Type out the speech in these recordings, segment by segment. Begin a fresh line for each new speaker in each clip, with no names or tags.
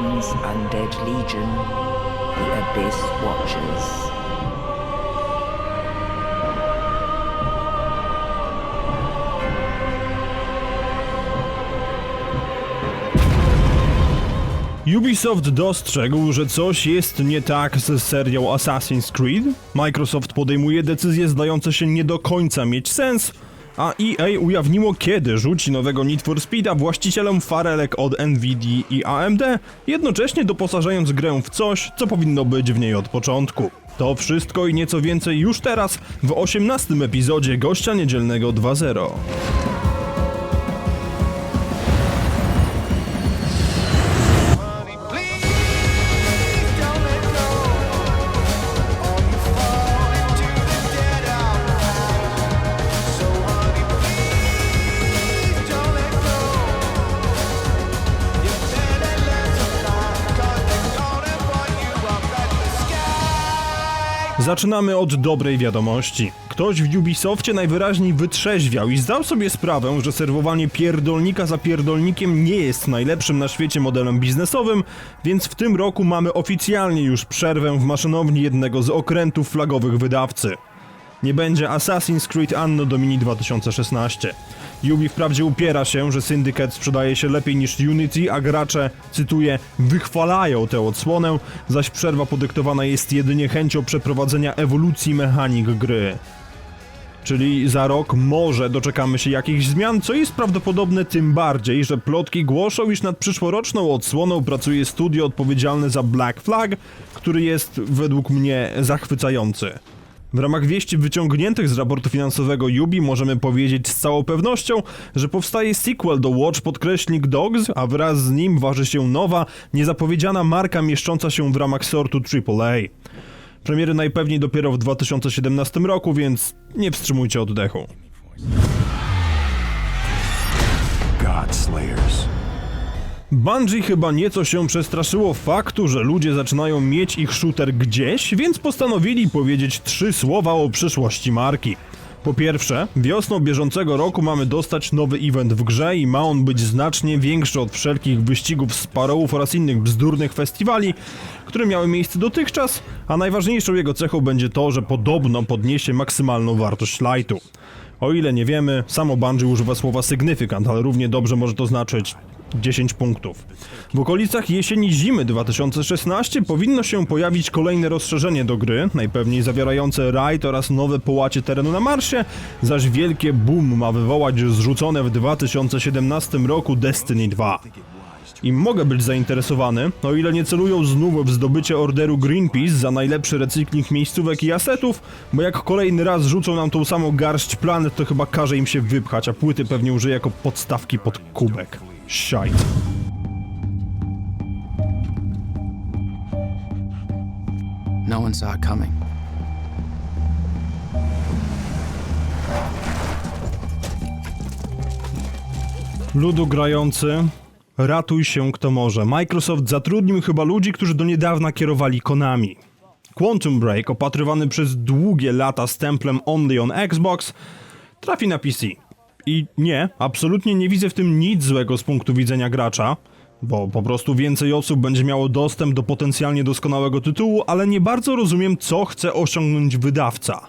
One's undead legion, the Abyss Watchers.
Ubisoft dostrzegł, że coś jest nie tak z serią Assassin's Creed. Microsoft podejmuje decyzje zdające się nie do końca mieć sens, a EA ujawniło kiedy rzuci nowego Need for Speeda właścicielom farelek od Nvidia i AMD, jednocześnie doposażając grę w coś, co powinno być w niej od początku. To wszystko i nieco więcej już teraz w 18 epizodzie Gościa Niedzielnego 2.0. Zaczynamy od dobrej wiadomości. Ktoś w Ubisoftie najwyraźniej wytrzeźwiał i zdał sobie sprawę, że serwowanie pierdolnika za pierdolnikiem nie jest najlepszym na świecie modelem biznesowym, więc w tym roku mamy oficjalnie już przerwę w maszynowni jednego z okrętów flagowych wydawcy. Nie będzie Assassin's Creed Anno Domini 2016. Ubi wprawdzie upiera się, że Syndicate sprzedaje się lepiej niż Unity, a gracze, cytuję, wychwalają tę odsłonę, zaś przerwa podyktowana jest jedynie chęcią przeprowadzenia ewolucji mechanik gry. Czyli za rok może doczekamy się jakichś zmian, co jest prawdopodobne tym bardziej, że plotki głoszą, iż nad przyszłoroczną odsłoną pracuje studio odpowiedzialne za Black Flag, który jest według mnie zachwycający. W ramach wieści wyciągniętych z raportu finansowego Yubi możemy powiedzieć z całą pewnością, że powstaje sequel do Watch podkreśnik Dogs, a wraz z nim waży się nowa, niezapowiedziana marka mieszcząca się w ramach sortu AAA. Premiery najpewniej dopiero w 2017 roku, więc nie wstrzymujcie oddechu.
Godslayers.
Bungie chyba nieco się przestraszyło faktu, że ludzie zaczynają mieć ich shooter gdzieś, więc postanowili powiedzieć trzy słowa o przyszłości marki. Po pierwsze, wiosną bieżącego roku mamy dostać nowy event w grze i ma on być znacznie większy od wszelkich wyścigów z parołów oraz innych bzdurnych festiwali, które miały miejsce dotychczas, a najważniejszą jego cechą będzie to, że podobno podniesie maksymalną wartość lightu. O ile nie wiemy, samo Bungie używa słowa significant, ale równie dobrze może to znaczyć 10 punktów. W okolicach jesieni-zimy 2016 powinno się pojawić kolejne rozszerzenie do gry, najpewniej zawierające rajd oraz nowe połacie terenu na Marsie, zaś wielkie boom ma wywołać zrzucone w 2017 roku Destiny 2. I mogę być zainteresowany, o ile nie celują znów w zdobycie orderu Greenpeace za najlepszy recykling miejscówek i asetów, bo jak kolejny raz rzucą nam tą samą garść planet, to chyba każe im się wypchać, a płyty pewnie użyje jako podstawki pod kubek. Shite.
No one saw it coming.
Ludu grający, ratuj się kto może. Microsoft zatrudnił chyba ludzi, którzy do niedawna kierowali Konami. Quantum Break, opatrywany przez długie lata stemplem Only on Xbox, trafi na PC. I nie, absolutnie nie widzę w tym nic złego z punktu widzenia gracza, bo po prostu więcej osób będzie miało dostęp do potencjalnie doskonałego tytułu, ale nie bardzo rozumiem, co chce osiągnąć wydawca.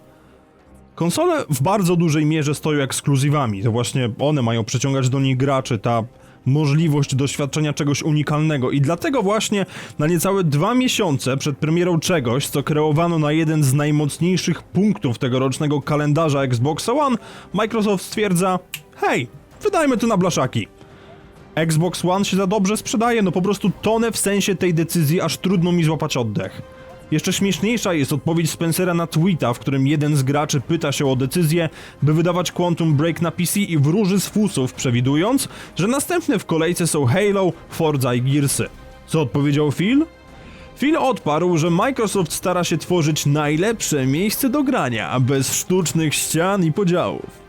Konsole w bardzo dużej mierze stoją ekskluzywami. To właśnie one mają przyciągać do nich graczy, ta możliwość doświadczenia czegoś unikalnego. I dlatego właśnie na niecałe dwa miesiące przed premierą czegoś, co kreowano na jeden z najmocniejszych punktów tegorocznego kalendarza Xbox One, Microsoft stwierdza: hej, wydajmy to na blaszaki. Xbox One się za dobrze sprzedaje, no po prostu tonę w sensie tej decyzji, aż trudno mi złapać oddech. Jeszcze śmieszniejsza jest odpowiedź Spencera na tweeta, w którym jeden z graczy pyta się o decyzję, by wydawać Quantum Break na PC i wróży z fusów, przewidując, że następne w kolejce są Halo, Forza i Gearsy. Co odpowiedział Phil? Phil odparł, że Microsoft stara się tworzyć najlepsze miejsce do grania, bez sztucznych ścian i podziałów.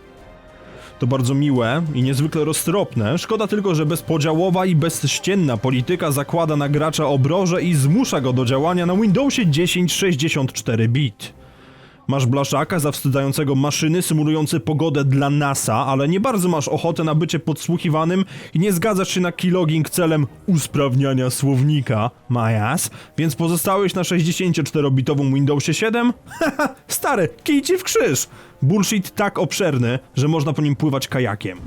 To bardzo miłe i niezwykle roztropne. Szkoda tylko, że bezpodziałowa i bezścienna polityka zakłada na gracza obroże i zmusza go do działania na Windowsie 1064 bit. Masz blaszaka zawstydzającego maszyny symulujące pogodę dla NASA, ale nie bardzo masz ochotę na bycie podsłuchiwanym i nie zgadzasz się na keyloging celem usprawniania słownika, ass, więc pozostałeś na 64-bitowym Windowsie 7? Haha, stary, kij ci w krzyż! Bullshit tak obszerny, że można po nim pływać kajakiem.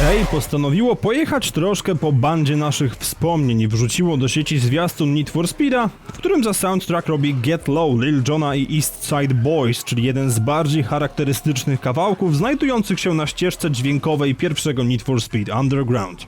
EA postanowiło pojechać troszkę po bandzie naszych wspomnień i wrzuciło do sieci zwiastun Need for Speeda, w którym za soundtrack robi Get Low Lil Jona i East Side Boys, czyli jeden z bardziej charakterystycznych kawałków znajdujących się na ścieżce dźwiękowej pierwszego Need for Speed Underground.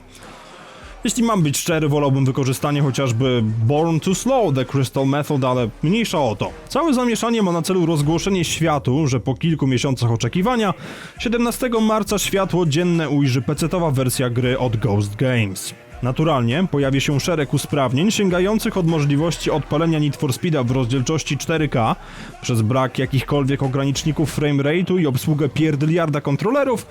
Jeśli mam być szczery, wolałbym wykorzystanie chociażby Born to Slow The Crystal Method, ale mniejsza o to. Całe zamieszanie ma na celu rozgłoszenie światu, że po kilku miesiącach oczekiwania 17 marca światło dzienne ujrzy pecetowa wersja gry od Ghost Games. Naturalnie pojawi się szereg usprawnień sięgających od możliwości odpalenia Need for Speeda w rozdzielczości 4K przez brak jakichkolwiek ograniczników framerate'u i obsługę pierdyliarda kontrolerów,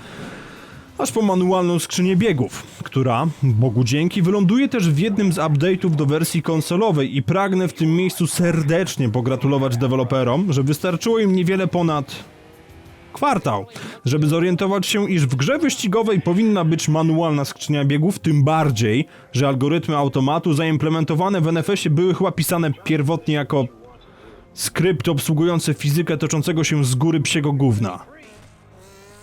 aż po manualną skrzynię biegów, która, Bogu dzięki, wyląduje też w jednym z update'ów do wersji konsolowej i pragnę w tym miejscu serdecznie pogratulować deweloperom, że wystarczyło im niewiele ponad kwartał, żeby zorientować się, iż w grze wyścigowej powinna być manualna skrzynia biegów, tym bardziej, że algorytmy automatu zaimplementowane w NFS-ie były chyba pisane pierwotnie jako skrypt obsługujące fizykę toczącego się z góry psiego gówna.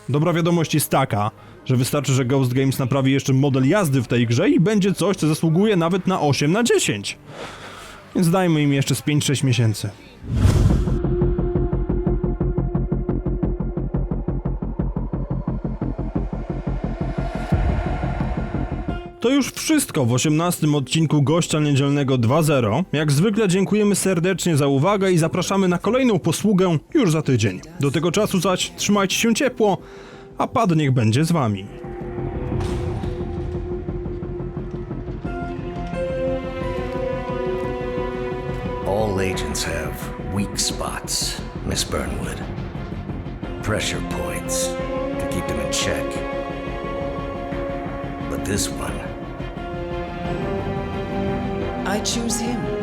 Dobra wiadomość jest taka, że wystarczy, że Ghost Games naprawi jeszcze model jazdy w tej grze i będzie coś, co zasługuje nawet na 8 na 10. Więc dajmy im jeszcze z 5-6 miesięcy. To już wszystko w 18 odcinku Gościa Niedzielnego 2.0. Jak zwykle dziękujemy serdecznie za uwagę i zapraszamy na kolejną posługę już za tydzień. Do tego czasu zaś trzymajcie się ciepło, a pad niech będzie z wami.
All agents have weak spots, Miss Burnwood. Pressure points to keep them in check. But this one,
I choose him.